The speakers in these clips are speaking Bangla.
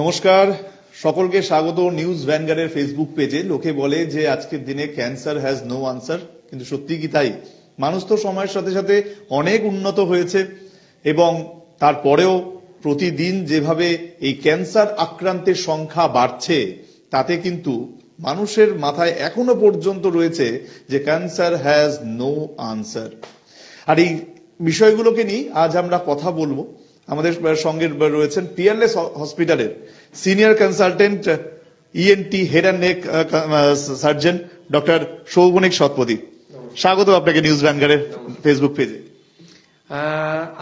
নমস্কার। সকলকে স্বাগত নিউজ ভ্যানগার্ডের ফেসবুক পেজে। লোকে বলে যে আজকের দিনে ক্যান্সার হ্যাজ নো আনসার কিন্তু সত্যি কি তাই? মানুষ তো সময়ের সাথে সাথে অনেক উন্নত হয়েছে এবং তারপরেও প্রতিদিন যেভাবে এই ক্যান্সার আক্রান্তের সংখ্যা বাড়ছে, তাতে কিন্তু মানুষের মাথায় এখনও পর্যন্ত রয়েছে যে ক্যান্সার হ্যাজ নো আনসার আর এই বিষয়গুলোকে নিয়ে আজ আমরা কথা বলব। আমাদের সঙ্গে রয়েছেন পিয়ারলেস হসপিটালের senior consultant ENT head and neck surgeon doctor Soubhanik Satapathy. স্বাগত আপনাকে নিউজ ভ্যানগার্ডের ফেসবুক পেজে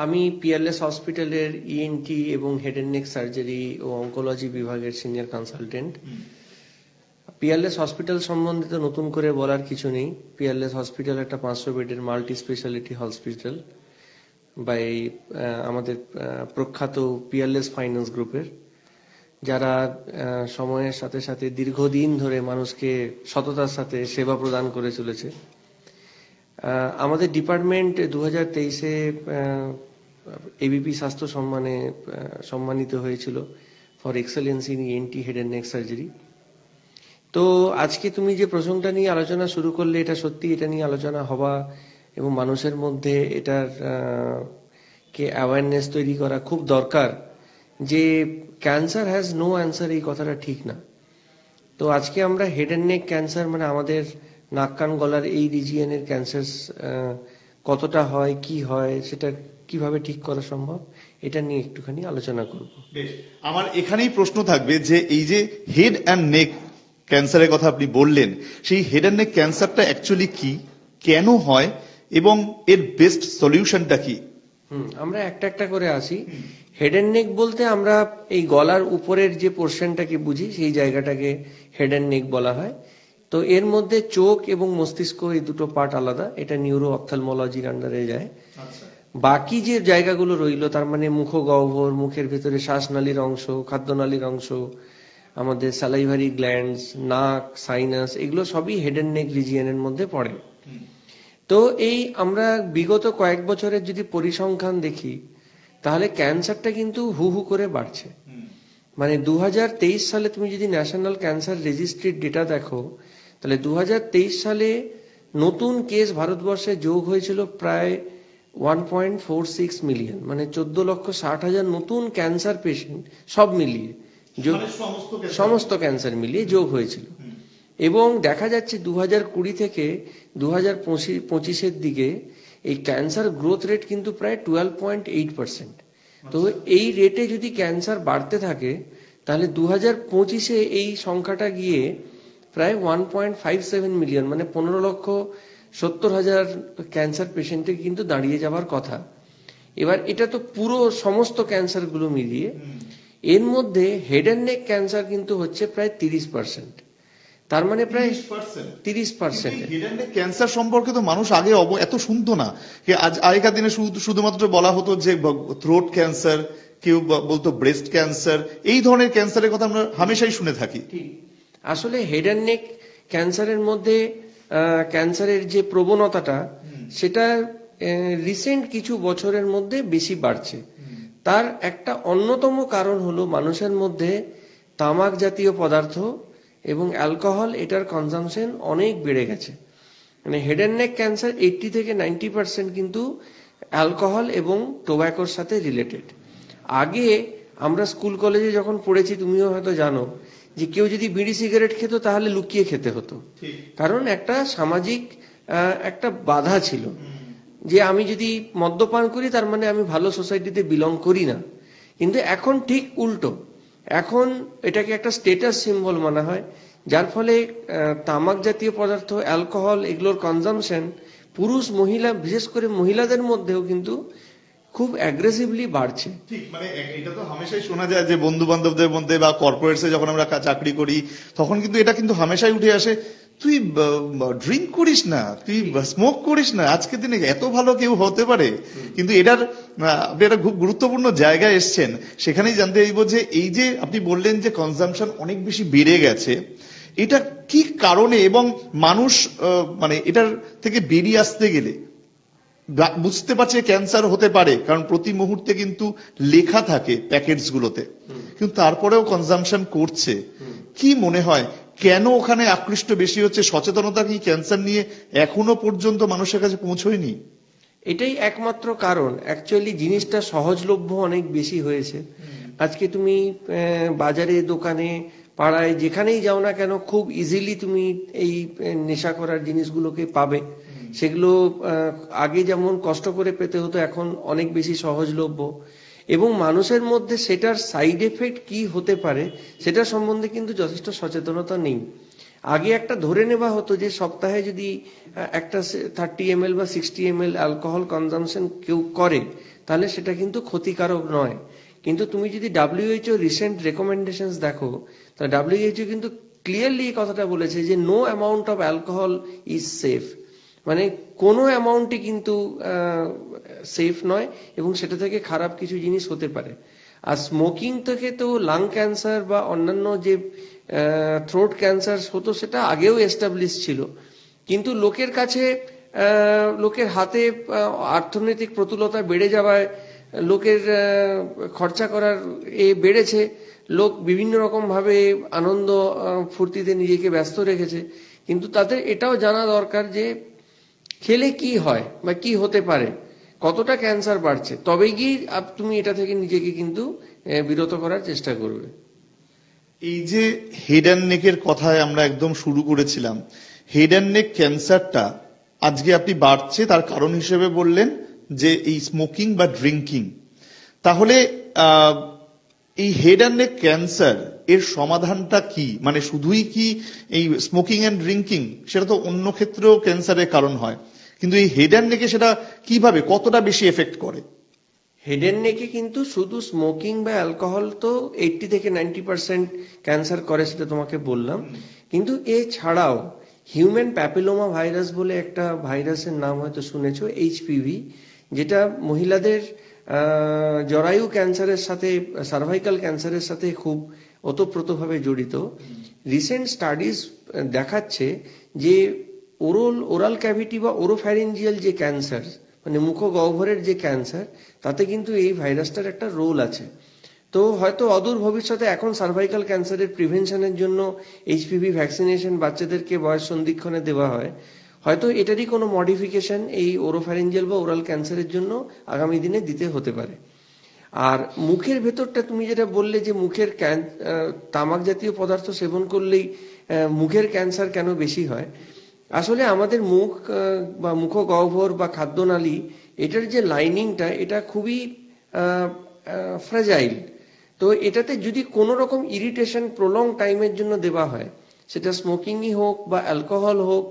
আমি পিয়ারলেস হসপিটালের ইএনটি এবং হেড এন্ড নেক সার্জারি ও অঙ্কোলজি বিভাগের সিনিয়র কনসালটেন্ট পিয়ারলেস হসপিটাল সম্বন্ধে তো নতুন করে বলার কিছু নেই। পিয়ারলেস হসপিটাল একটা পাঁচশো বেডের মাল্টি স্পেশালিটি হসপিটাল বা এই আমাদের প্রখ্যাত পিয়ারলেস ফাইন্যান্স গ্রুপের যারা সময়ের সাথে সাথে দীর্ঘদিন ধরে মানুষকে সততার সাথে সেবা প্রদান করে চলেছে। আমাদের ডিপার্টমেন্ট দু হাজার তেইশে এবিপি স্বাস্থ্য সম্মানে সম্মানিত হয়েছিল for excellence in ENT head and neck surgery তো আজকে তুমি যে প্রসঙ্গটা নিয়ে আলোচনা শুরু করলে, এটা সত্যি এটা নিয়ে আলোচনা হওয়া এবং মানুষের মধ্যে এটার কে অ্যাওয়ারনেস তৈরি করা খুব দরকার যে ক্যান্সার হ্যাজ নো অ্যান্সার এই কথাটা ঠিক না। তো আজকে আমরা হেড এন্ড নেক ক্যান্সার মানে আমাদের নাক, কান, গলার এই রিজিয়নের ক্যান্সার কতটা হয়, কি হয়, সেটা কীভাবে ঠিক করা সম্ভব, এটা নিয়ে একটুখানি আলোচনা করব। আমার এখানেই প্রশ্ন থাকবে যে এই যে হেড অ্যান্ড নেক ক্যান্সারের কথা আপনি বললেন, সেই হেড অ্যান্ড নেক ক্যান্সারটা অ্যাকচুয়ালি কি, কেন হয় এবং এর বেস্ট সলিউশনটা কি? হুম আমরা একটা একটা করে আসি। হেড এন্ড নেক বলতে আমরা এই গলার উপরের যে পোর্শনটাকে বুঝি সেই জায়গাটাকে হেড এন্ড নেক বলা হয়। তো এর মধ্যে চোখ এবং মস্তিষ্ক এই দুটো পার্ট আলাদা। এটা নিউরো অপথালমোলজির আন্ডারে যায়। বাকি যে জায়গাগুলো রইল তার মানে মুখ গহ্বর মুখের ভেতরে শ্বাসনালীর অংশ খাদ্যনালীর অংশ আমাদের স্যালাইভারি গ্ল্যান্ডস নাক সাইনাস এগুলো সবই হেড এন্ড নেক রিজিয়নের মধ্যে পড়ে। তো এই আমরা বিগত কয়েক বছরের যদি পরিসংখ্যান দেখি তাহলে ক্যান্সারটা কিন্তু হু হু করে বাড়ছে। মানে দু সালে তুমি যদি ন্যাশনাল ক্যান্সার রেজিস্ট্রির ডেটা দেখো তাহলে দু হাজার তেইশ সালে নতুন কেস ভারতবর্ষে যোগ হয়েছিল প্রায় one point four six million মানে চোদ্দ লক্ষ ষাট হাজার নতুন ক্যান্সার পেশেন্ট সব মিলিয়ে যোগ সমস্ত ক্যান্সার। মিলিয়ে যোগ হয়েছিল। এবং দেখা যাচ্ছে দু হাজার কুড়ি থেকে দু হাজার পঁচিশের দিকে এই ক্যান্সার গ্রোথ রেট কিন্তু প্রায় টুয়েলভ পয়েন্ট এইট পার্সেন্ট তো এই রেটে যদি ক্যান্সার বাড়তে থাকে তাহলে দু হাজার পঁচিশে এই সংখ্যাটা গিয়ে প্রায় one point five seven million মানে পনেরো লক্ষ সত্তর হাজার ক্যান্সার পেশেন্টে কিন্তু দাঁড়িয়ে যাওয়ার কথা। এবার এটা তো পুরো সমস্ত ক্যান্সারগুলো মিলিয়ে এর মধ্যে হেড অ্যান্ড নেক ক্যান্সার কিন্তু হচ্ছে প্রায় তিরিশ পার্সেন্ট তার মানে প্রায় তিরিশ পার্সেন্ট। ক্যান্সার সম্পর্কে তো মানুষ আগে এত শুনতো না। যে আজ আগেকার দিনে শুধুমাত্র বলা হতো যে থ্রোট ক্যান্সার কেউ বলতো ব্রেস্ট ক্যান্সার এই ধরনের ক্যান্সারের কথা আমরা হামেশাই শুনে থাকি। আসলে হেড অ্যান্ড নেক ক্যান্সারের মধ্যে ক্যান্সারের যে প্রবণতাটা সেটা রিসেন্ট কিছু বছরের মধ্যে বেশি বাড়ছে। তার একটা অন্যতম কারণ হলো মানুষের মধ্যে তামাক জাতীয় পদার্থ এবং অ্যালকোহল এটার কনজামশন অনেক বেড়ে গেছে। মানে head and neck cancer eighty থেকে নাইনটি পার্সেন্ট কিন্তু অ্যালকোহল এবং টোব্যাকোর সাথে রিলেটেড আগে আমরা স্কুল কলেজে যখন পড়েছি তুমিও হয়তো জানো যে কেউ যদি বিড়ি সিগারেট খেত তাহলে লুকিয়ে খেতে হতো। কারণ একটা সামাজিক একটা বাধা ছিল যে আমি যদি মদ্যপান করি তার মানে আমি ভালো সোসাইটিতে বিলং করি না। কিন্তু এখন ঠিক উল্টো। এখন এটাকে একটা স্টেটাস সিম্বল মানা হয়, যার ফলে তামাক জাতীয় পদার্থ অ্যালকোহল এগুলোর কনজামশন পুরুষ, মহিলা, বিশেষ করে মহিলাদের মধ্যেও কিন্তু খুব অ্যাগ্রেসিভলি বাড়ছে। ঠিক মানে এটা তো হামেশাই শোনা যায় যে বন্ধু বান্ধবদের মধ্যে বা কর্পোরেটসে যখন আমরা চাকরি করি, তখন কিন্তু এটা কিন্তু হামেশাই উঠে আসে। তুই ড্রিঙ্ক করিস না তুই স্মোক করিস না আজকের দিনে এত ভালো কেউ হতে পারে। কিন্তু এটার আপনি একটা খুব গুরুত্বপূর্ণ জায়গায় এসছেন। সেখানেই জানতে চাইব যে এই যে আপনি বললেন যে কনজামশন অনেক বেশি বেড়ে গেছে এটা কি কারণে এবং মানুষ মানে এটার থেকে বেরিয়ে আসতে গেলে বুঝতে পারছে ক্যান্সার হতে পারে কারণ প্রতি মুহূর্তে কিন্তু লেখা থাকে প্যাকেটস গুলোতে কিন্তু তারপরেও কনজামশন করছে। কি মনে হয় কেন ওখানে আকৃষ্ট বেশি হচ্ছে? সচেতনতা কি ক্যান্সার নিয়ে এখনও পর্যন্ত মানুষের কাছে পৌঁছয়নি? এটাই একমাত্র কারণ। অ্যাকচুয়ালি জিনিসটা সহজলভ্য অনেক বেশি হয়েছে। আজকে তুমি বাজারে দোকানে পাড়ায় যেখানেই যাও না কেন খুব ইজিলি তুমি এই নেশা করার জিনিসগুলোকে পাবে। সেগুলো আগে যেমন কষ্ট করে পেতে হতো এখন অনেক বেশি সহজলভ্য। এবং মানুষের মধ্যে সেটার সাইড এফেক্ট কি হতে পারে, সেটা সম্বন্ধে কিন্তু যথেষ্ট সচেতনতা নেই। আগে একটা ধরে নেওয়া হতো যে সপ্তাহে যদি একটা থার্টি এম বা সিক্সটি এম অ্যালকোহল কনজামশন কেউ করে, তাহলে সেটা কিন্তু ক্ষতিকারক নয়। কিন্তু তুমি যদি ডাব্লিউএইচও রিসেন্ট রেকমেন্ডেশন দেখো তাহলে ডাব্লিউএইচও কিন্তু ক্লিয়ারলি এই কথাটা বলেছে যে no amount of alcohol is safe মানে কোনো অ্যামাউন্টই কিন্তু সেফ নয় এবং সেটা থেকে খারাপ কিছু জিনিস হতে পারে। আর স্মোকিং থেকে তো লাং ক্যান্সার বা অন্যান্য যে থ্রোট ক্যান্সার হতো সেটা আগেও এস্টাবলিশ ছিল। কিন্তু লোকের কাছে লোকের হাতে অর্থনৈতিক প্রতুলতা বেড়ে যাওয়ায়, লোকের খরচা করার এ বেড়েছে। লোক বিভিন্ন রকম ভাবে আনন্দ ফুর্তিতে নিজেকে ব্যস্ত রেখেছে। কিন্তু তাদের এটাও জানা দরকার যে খেলে কি হয় বা কি হতে পারে? কতটা ক্যান্সার বাড়ছে? তবেই গিয়ে তুমি এটা থেকে নিজেকে কিন্তু বিরত করার চেষ্টা করবে। এই যে হেড অ্যান্ড নেকের কথায় আমরা একদম শুরু করেছিলাম হেড অ্যান্ড নেক ক্যান্সারটা আজকে আপনি বাড়ছে তার কারণ হিসেবে বললেন যে এই স্মোকিং বা ড্রিঙ্কিং তাহলে এই হেড অ্যান্ড নেক ক্যান্সার এর সমাধানটা কি? মানে শুধুই কি এই স্মোকিং অ্যান্ড ড্রিঙ্কিং সেটা তো অন্য ক্ষেত্রেও ক্যান্সারের কারণ হয়। কিন্তু এই হেড অ্যান্ড নেকে সেটা কীভাবে, কতটা বেশি এফেক্ট করে? হেডের নেকে কিন্তু শুধু স্মোকিং বা অ্যালকোহল তো এইটটি থেকে নাইনটি পার্সেন্ট ক্যান্সার করে সেটা তোমাকে বললাম। কিন্তু এছাড়াও হিউম্যান প্যাপিলোমা ভাইরাস বলে একটা ভাইরাসের নাম হয়তো শুনেছো এইচপিভি যেটা মহিলাদের জরায়ু ক্যান্সারের সাথে সার্ভাইকাল ক্যান্সারের সাথে খুব ওতপ্রোতভাবে জড়িত। রিসেন্ট স্টাডিজ দেখাচ্ছে যে ওরাল ওরাল ক্যাভিটি বা ওরোফ্যারেঞ্জিয়াল যে ক্যান্সার মানে মুখ গহ্বরের যে ক্যান্সার তাতে কিন্তু এই ভাইরাসটার একটা রোল আছে। তো হয়তো অদূর ভবিষ্যতে এখন সার্ভাইকাল ক্যান্সারের প্রিভেনশনের জন্য এইচপিভি ভ্যাকসিনেশন বাচ্চাদেরকে বয়স সন্ধিক্ষণে দেওয়া হয়। হয়তো এটারই কোনো মডিফিকেশন এই ওরোফ্যারিঞ্জিয়াল বা ওরাল ক্যান্সারের জন্য আগামী দিনে দিতে হতে পারে। আর মুখের ভেতরটা তুমি যেটা বললে যে মুখের তামাক জাতীয় পদার্থ সেবন করলেই মুখের ক্যান্সার কেন বেশি হয়? আসলে আমাদের মুখ বা মুখ গহ্বর বা খাদ্যনালী, এটার যে লাইনিংটা এটা খুবই ফ্রাজাইল তো এটাতে যদি কোনো রকম ইরিটেশন প্রলং টাইমের জন্য দেওয়া হয়, সেটা স্মোকিংই হোক বা অ্যালকোহল হোক,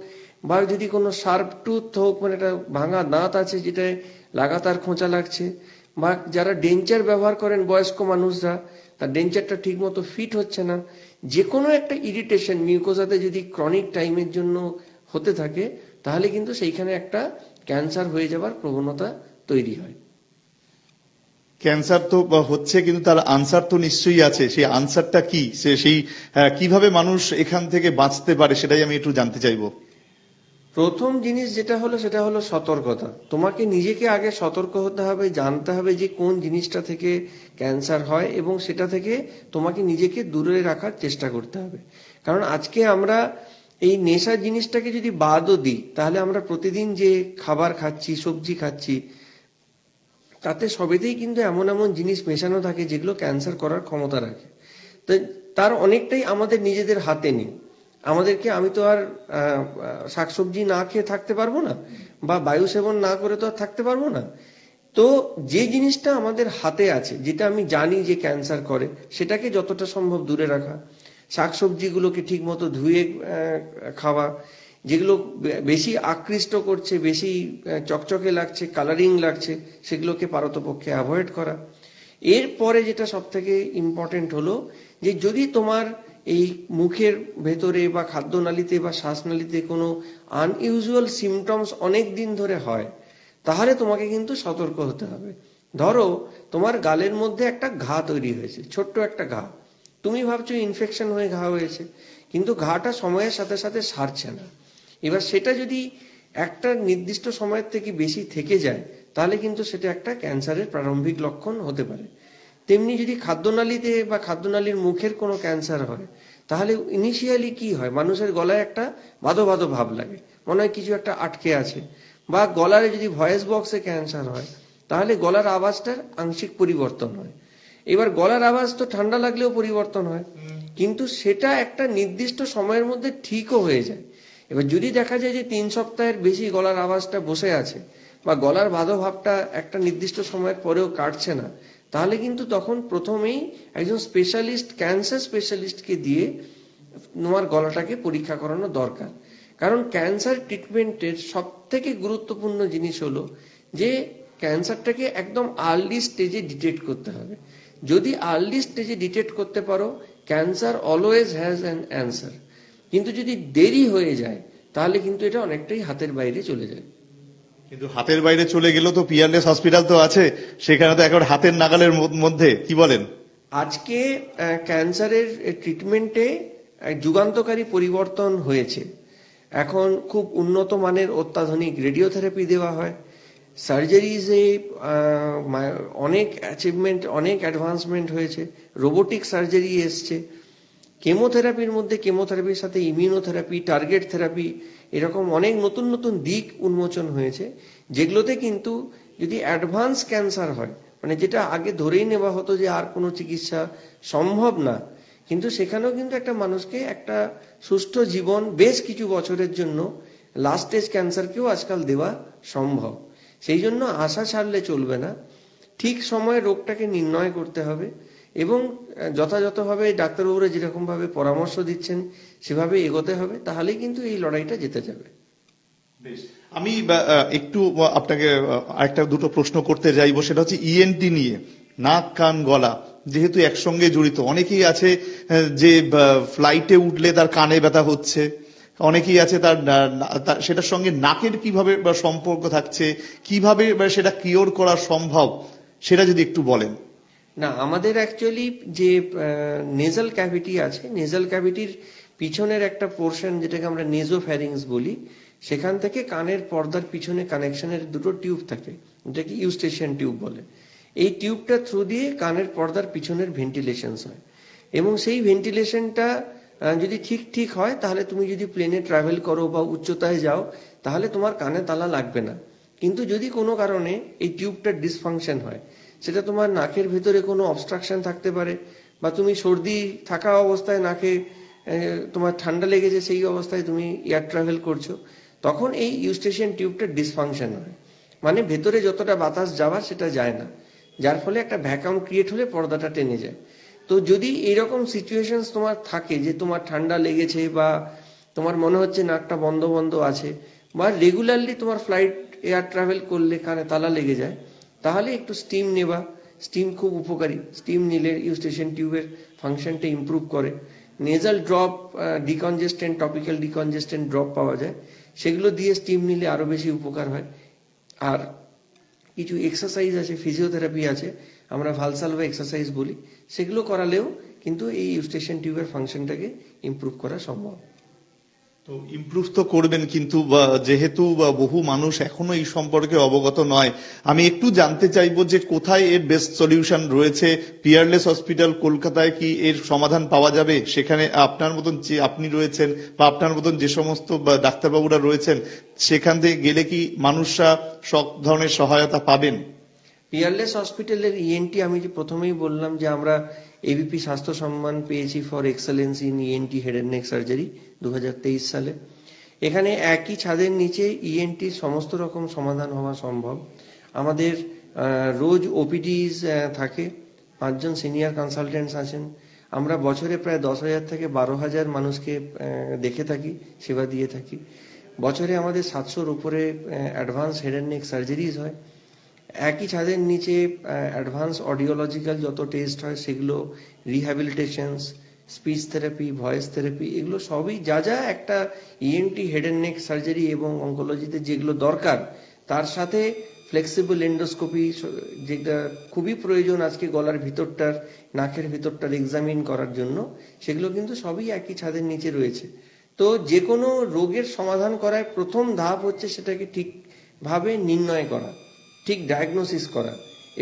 বা যদি কোনো শার্প টুথ হোক মানে একটা ভাঙা দাঁত আছে যেটায় লাগাতার খোঁচা লাগছে, বা যারা ডেঞ্চার ব্যবহার করেন বয়স্ক মানুষরা, তার ডেঞ্চারটা ঠিক মতো ফিট হচ্ছে না যে কোনো একটা ইরিটেশন মিউকোজাতে যদি ক্রনিক টাইমের জন্য হতে থাকে তাহলে কিন্তু সেইখানে একটা ক্যান্সার হয়ে যাবার প্রবণতা তৈরি হয়। ক্যান্সার তো হচ্ছে কিন্তু তার আনসার তো নিশ্চয়ই আছে। সেই আনসারটা কি? সে সেই কীভাবে মানুষ এখান থেকে বাঁচতে পারে সেটাই আমি একটু জানতে চাইব। প্রথম জিনিস যেটা হলো সেটা হলো সতর্কতা। তোমাকে নিজেকে আগে সতর্ক হতে হবে জানতে হবে যে কোন জিনিসটা থেকে ক্যান্সার হয় এবং সেটা থেকে তোমাকে নিজেকে দূরে রাখার চেষ্টা করতে হবে। কারণ আজকে আমরা এই নেশা জিনিসটাকে যদি বাদও দিই, তাহলে আমরা প্রতিদিন যে খাবার খাচ্ছি, সবজি খাচ্ছি, তাতে সবেতেই কিন্তু এমন এমন জিনিস মেশানো থাকে যেগুলো ক্যান্সার করার ক্ষমতা রাখে। তার অনেকটাই আমাদের নিজেদের হাতে নেই। আমাদেরকে আমি তো আর শাকসবজি না খেয়ে থাকতে পারব না, বা বায়ু সেবন না করে তো আর থাকতে পারব না। তো যে জিনিসটা আমাদের হাতে আছে, যেটা আমি জানি যে ক্যান্সার করে, সেটাকে যতটা সম্ভব দূরে রাখা। শাকসবজিগুলোকে ঠিক মতো ধুয়ে খাওয়া, যেগুলো বেশি আকৃষ্ট করছে, বেশি চকচকে লাগছে কালারিং লাগছে, সেগুলোকে পারতপক্ষে অ্যাভয়েড করা। এরপরে যেটা সব থেকে ইম্পর্টেন্ট হলো যে যদি তোমার এই মুখের ভেতরে বা খাদ্যনালীতে বা শ্বাসনালীতে কোনো আনইউজুয়াল সিমটমস অনেক দিন ধরে হয়, তাহলে তোমাকে কিন্তু সতর্ক হতে হবে। ধরো, তোমার গালের মধ্যে একটা ঘা তৈরি হয়েছে, ছোট্ট একটা ঘা। তুমি ভাবছ ইনফেকশন হয়ে ঘা হয়েছে, কিন্তু ঘাটা সময়ের সাথে সাথে সারছে না। এবার সেটা যদি একটা নির্দিষ্ট সময়ের থেকে বেশি থেকে যায়, তাহলে কিন্তু সেটা একটা ক্যান্সারের প্রারম্ভিক লক্ষণ হতে পারে। তেমনি যদি খাদ্যনালীতে বা খাদ্যনালীর মুখের কোনো ক্যান্সার হয়, তাহলে ইনিশিয়ালি কি হয়? মানুষের গলায় একটা বাদো বাদো ভাব লাগে, মনে হয় কিছু একটা আটকে আছে। বা গলার যদি ভয়েস বক্সে ক্যান্সার হয়, তাহলে গলার আওয়াজটার আংশিক পরিবর্তন হয়। এবার গলার আওয়াজ তো ঠান্ডা লাগলেও পরিবর্তন হয়। কিন্তু সেটা একটা নির্দিষ্ট সময়ের মধ্যে ঠিকও হয়ে যায়। এবার যদি দেখা যায় যে তিন সপ্তাহের বেশি গলার আওয়াজটা বসে আছে বা গলার বাধো ভাবটা একটা নির্দিষ্ট সময়ের পরেও কাটছে না তাহলে কিন্তু তখন প্রথমেই একজন স্পেশালিস্ট ক্যান্সার স্পেশালিস্টকে দিয়ে তোমার গলাটাকে পরীক্ষা করানো দরকার। কারণ ক্যান্সার ট্রিটমেন্টের সব থেকে গুরুত্বপূর্ণ জিনিস হলো যে ক্যান্সারটাকে একদম আর্লি স্টেজে ডিটেক্ট করতে হবে। যদি আর্লি স্টেজে ডিটেক্ট করতে পারো cancer always has an answer কিন্তু যদি দেরি হয়ে যায় তাহলে কিন্তু এটা অনেকটাই হাতের বাইরে চলে যায়। কিন্তু হাতের বাইরে চলে গেলেও তো পিয়ারলেস হসপিটাল তো আছে সেখানে তো একেবারে হাতের নাগালের মধ্যে কি বলেন? আজকে ক্যান্সারের ট্রিটমেন্টে যুগান্তকারী পরিবর্তন হয়েছে। এখন খুব উন্নত মানের অত্যাধুনিক রেডিওথেরাপি দেওয়া হয়। সার্জারিজে অনেক অ্যাচিভমেন্ট অনেক অ্যাডভান্সমেন্ট হয়েছে। রোবোটিক সার্জারি এসছে। কেমোথেরাপির মধ্যে কেমোথেরাপির সাথে ইমিউনোথেরাপি টার্গেট থেরাপি এরকম অনেক নতুন নতুন দিক উন্মোচন হয়েছে, যেগুলোতে কিন্তু যদি অ্যাডভান্স ক্যান্সার হয় মানে যেটা আগে ধরেই নেওয়া হতো যে আর কোনো চিকিৎসা সম্ভব না, কিন্তু সেখানেও কিন্তু একটা মানুষকে একটা সুষ্ঠু জীবন বেশ কিছু বছরের জন্য লাস্ট স্টেজ ক্যান্সারকেও আজকাল দেওয়া সম্ভব। সেই জন্য আশা ছাড়লে চলবে না। ঠিক সময়ে রোগটাকে নির্ণয় করতে হবে এবং যথাযথভাবে ডাক্তারবাবুরা যেরকমভাবে পরামর্শ দিচ্ছেন, সেভাবে এগোতে হবে, তাহলেই কিন্তু এই লড়াইটা জিতে যাবে। আমি একটু আপনাকে আরেকটা দুটো প্রশ্ন করতে চাইব সেটা হচ্ছে ইএনটি নিয়ে, নাক, কান, গলা, যেহেতু একসঙ্গে জড়িত, অনেকেই আছে যে ফ্লাইটে উঠলে তার কানে ব্যথা হচ্ছে। অনেকেই আছে তার সেটার সঙ্গে নাকের কীভাবে সম্পর্ক থাকছে, কীভাবে সেটা কিওর করা সম্ভব, সেটা যদি একটু বলেন। না, আমাদের অ্যাকচুয়ালি যে নেজাল ক্যাভিটি আছে নেজাল ক্যাভিটির পিছনের একটা পোর্শন যেটাকে আমরা নেজো ফ্যারিংস বলি, সেখান থেকে কানের পর্দার পিছনে কানেকশনের দুটো টিউব থাকে, যেটাকে ইউস্টেশিয়ান টিউব বলে। এই টিউবটা থ্রু দিয়ে কানের পর্দার পিছনের ভেন্টিলেশন হয়। এবং সেই ভেন্টিলেশনটা যদি ঠিক ঠিক হয়, তাহলে তুমি যদি প্লেনে ট্রাভেল করো বা উচ্চতায় যাও, তাহলে তোমার কানে তালা লাগবে না। কিন্তু যদি কোনো কারণে এই টিউবটা ডিসফাংশন হয়, সেটা তোমার নাকের ভেতরে কোনো অবস্ট্রাকশন থাকতে পারে, বা তুমি সর্দি থাকা অবস্থায় নাকে তোমার ঠান্ডা লেগেছে সেই অবস্থায় তুমি এয়ার ট্রাভেল করছ, তখন এই ইউস্টেশন টিউবটা ডিসফাংশন হয়। মানে ভেতরে যতটা বাতাস যাওয়ার সেটা যায় না। যার ফলে একটা ভ্যাকাম ক্রিয়েট হলে পর্দাটা টেনে যায়। তো যদি এরকম সিচুয়েশন তোমার থাকে যে তোমার ঠান্ডা লেগেছে বা তোমার মনে হচ্ছে নাকটা বন্ধ বন্ধ আছে বা রেগুলারলি তোমার ফ্লাইট এয়ার ট্রাভেল করলে কানে তালা লেগে যায়, তাহলে একটু স্টিম নেবা। স্টিম খুব উপকারী। স্টিম নিলে ইউস্টেশন টিউবের ফাংশনটা ইমপ্রুভ করে। Nasal drop decongestant topical decongestant drop পাওয়া যায়। সেগুলো দিয়ে স্টিম নিলে আরও বেশি উপকার হয়। আর কিছু এক্সারসাইজ আছে ফিজিওথেরাপি আছে। আমরা ভালসাল বা এক্সারসাইজ বলি, সেগুলো করালেও কিন্তু এই ইউস্টেশন টিউবের ফাংশনটাকে ইমপ্রুভ করা সম্ভব। তো ইমপ্রুভ তো করবেন কিন্তু যেহেতু বহু মানুষ এখনও এই সম্পর্কে অবগত নয়, আমি একটু জানতে চাইব যে কোথায় এর বেস্ট সলিউশন রয়েছে? পিয়ারলেস হসপিটাল কলকাতায় কি এর সমাধান পাওয়া যাবে? সেখানে আপনার মতন যে আপনি রয়েছেন, বা আপনার মতন যে সমস্ত ডাক্তারবাবুরা রয়েছেন, সেখান থেকে গেলে কি মানুষরা সব ধরনের সহায়তা পাবেন? পিয়ারলেস হসপিটালের ইএনটি আমি যে প্রথমেই বললাম যে আমরা এবিপি স্বাস্থ্য সম্মান পেয়েছি for excellence in ENT head and neck surgery দু হাজার তেইশ সালে। এখানে একই ছাদের নিচে ইএনটি সমস্ত রকম সমাধান হওয়া সম্ভব। আমাদের রোজ ওপিডিজ থাকে, পাঁচজন সিনিয়র কনসালটেন্টস আছেন। আমরা বছরে প্রায় দশ হাজার থেকে বারো হাজার মানুষকে দেখে থাকি, সেবা দিয়ে থাকি। বছরে আমাদের সাতশোর উপরে advance head and neck surgeries হয়। একই ছাদের নিচে অ্যাডভান্স অডিওলজিক্যাল যত টেস্ট হয় সেগুলো rehabilitations speech therapy voice therapy এগুলো সবই যা যা একটা ENT head and neck surgery এবং অঙ্কোলজিতে যেগুলো দরকার, তার সাথে ফ্লেক্সিবল এন্ডোস্কোপি যেটা খুবই প্রয়োজন আজকে গলার ভিতরটার, নাকের ভিতরটার এক্সামিন করার জন্য, সেগুলো কিন্তু সবই একই ছাদের নিচে রয়েছে। তো যে কোনো রোগের সমাধান করার প্রথম ধাপ হচ্ছে সেটাকে ঠিকভাবে নির্ণয় করা। ঠিক ডায়াগনোসিস করা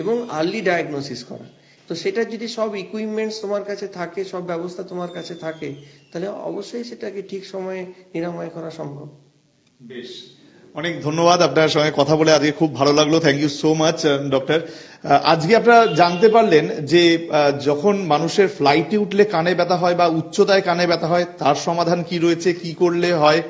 এবং আর্লি ডায়াগনোসিস করা। তো সেটা যদি সব ইকুইপমেন্টস তোমার কাছে থাকে, সব ব্যবস্থা তোমার কাছে থাকে, তাহলে অবশ্যই সেটাকে ঠিক সময়ে নিরাময় করা সম্ভব। বেশ। অনেক ধন্যবাদ আপনার সঙ্গে কথা বলে। আজকে খুব ভালো লাগল। Thank you so much doctor আজকে আপনারা জানতে পারলেন যে যখন মানুষের ফ্লাইটে উঠলে কানে ব্যথা হয় বা উচ্চতায় কানে ব্যথা হয়, তার সমাধান কি রয়েছে, কি করলে হয়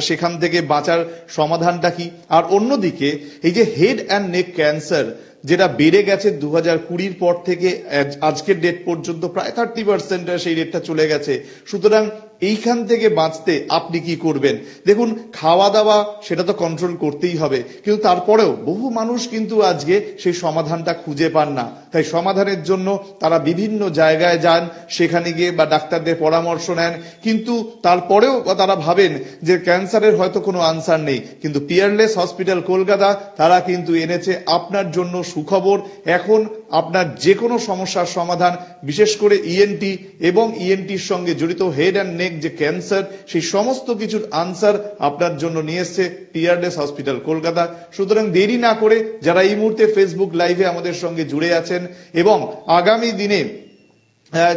সেখান থেকে বাঁচার সমাধানটা কি? আর অন্যদিকে, এই যে হেড অ্যান্ড নেক ক্যান্সার যেটা বেড়ে গেছে দু হাজার কুড়ির পর থেকে আজকের ডেট পর্যন্ত প্রায় থার্টি পার্সেন্ট সেই রেটটা চলে গেছে। সুতরাং এইখান থেকে বাঁচতে আপনি কি করবেন? দেখুন খাওয়া দাওয়া সেটা তো কন্ট্রোল করতেই হবে। কিন্তু তারপরেও বহু মানুষ কিন্তু আজকে সেই সমাধানটা খুঁজে পান না। তাই সমাধানের জন্য তারা বিভিন্ন জায়গায় যান, সেখানে গিয়ে বা ডাক্তারদের পরামর্শ নেন। কিন্তু তারপরেও তারা ভাবেন যে ক্যান্সারের হয়তো কোনো আনসার নেই। কিন্তু পিয়ারলেস হসপিটাল কলকাতা, তারা কিন্তু এনেছে আপনার জন্য সুখবর। এখন আপনার যে কোনো সমস্যার সমাধান, বিশেষ করে ইএনটি এবং ইএনটির সঙ্গে জড়িত হেড অ্যান্ড নেক যে ক্যান্সার সেই সমস্ত কিছুর আনসার আপনার জন্য নিয়ে এসছে পিয়ারলেস হসপিটাল কলকাতা। সুতরাং দেরি না করে যারা এই মুহূর্তে ফেসবুক লাইভে আমাদের সঙ্গে জুড়ে আছেন এবং আগামী দিনে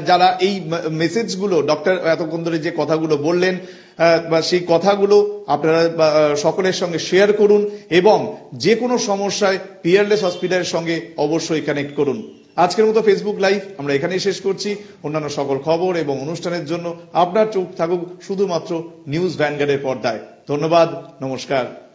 যারা এই মেসেজগুলো ডক্টর এতক্ষণ ধরে যে কথাগুলো বললেন সেই কথাগুলো আপনারা সকলের সঙ্গে শেয়ার করুন এবং যে কোনো সমস্যায় পিয়ারলেস হসপিটালের সঙ্গে অবশ্যই কানেক্ট করুন। আজকের মতো ফেসবুক লাইভ আমরা এখানেই শেষ করছি। অন্যান্য সকল খবর এবং অনুষ্ঠানের জন্য আপনার চোখ থাকুক শুধুমাত্র নিউজ ভ্যানগার্ডের পর্দায়। ধন্যবাদ, নমস্কার।